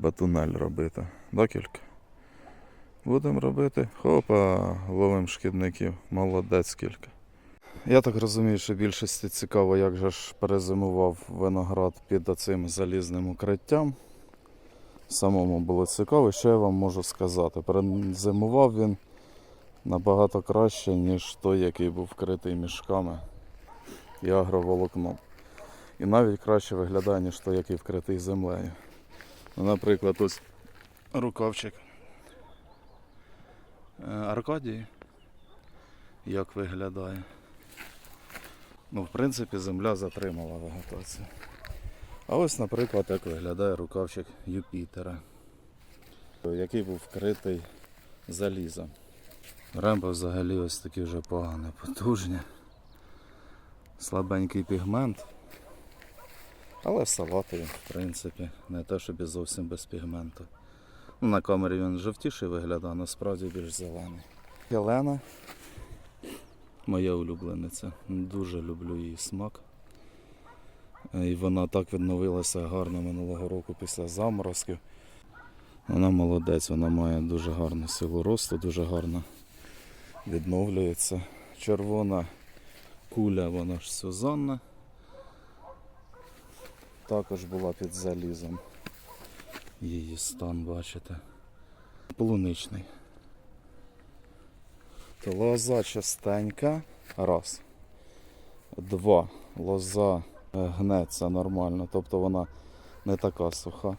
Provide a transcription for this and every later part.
Треба тунель робити. Декілька. Будемо робити. Хопа, ловим шкідників. Молодець скільки. Я так розумію, що більшості цікаво, як же ж перезимував виноград під оцим залізним укриттям. Самому було цікаво, що я вам можу сказати. Перезимував він набагато краще, ніж той, який був вкритий мішками і агроволокном. І навіть краще виглядає, ніж той, який вкритий землею. Ну, наприклад, ось рукавчик е, Аркадії. Як виглядає. Ну, в принципі, земля затримала вегетацію. А ось, наприклад, як виглядає рукавчик Юпітера, який був вкритий залізом. Рембо взагалі ось такі вже погані, потужні. Слабенький пігмент. Але салатовий, в принципі, не те, щоб зовсім без пігменту. На камері він жовтіший виглядає, а насправді більш зелений. Єлена, моя улюблениця. Дуже люблю її смак. І вона так відновилася гарно минулого року після заморозків. Вона молодець, вона має дуже гарну силу росту, дуже гарно відновлюється. Червона куля, вона ж сезонна. Також була під залізом. Її стан, бачите. Полуничний. То лоза частенька. Раз. Два. Лоза е, гнеться нормально, тобто вона не така суха,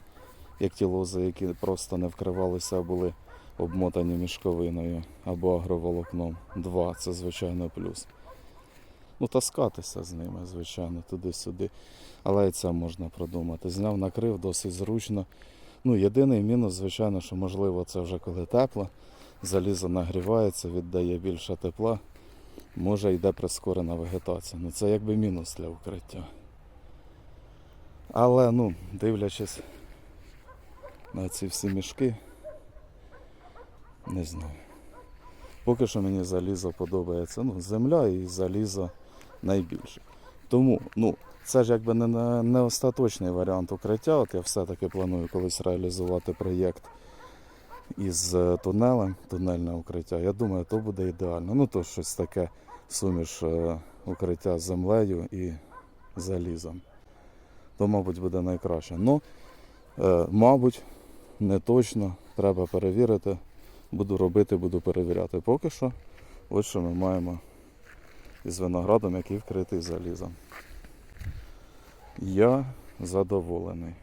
як ті лози, які просто не вкривалися, а були обмотані мішковиною або агроволокном. Два це звичайно плюс. Ну, таскатися з ними, звичайно, туди-сюди. Але і це можна продумати. Зняв, накрив досить зручно. Ну, єдиний мінус, звичайно, що можливо це вже коли тепло, залізо нагрівається, віддає більше тепла, може йде прискорена вегетація. Ну це якби мінус для укриття. Але ну, дивлячись на ці всі мішки, не знаю. Поки що мені залізо подобається. Ну, земля і залізо найбільше. Тому, ну, це ж якби не, не, остаточний варіант укриття. От я все-таки планую колись реалізувати проєкт із е, тунелем, тунельне укриття. Я думаю, то буде ідеально. Ну, то щось таке суміш е, укриття з землею і залізом. То, мабуть, буде найкраще. Ну, е, мабуть, не точно, треба перевірити. Буду робити, буду перевіряти. Поки що, ось що ми маємо із виноградом, який вкритий залізом. Я задоволений.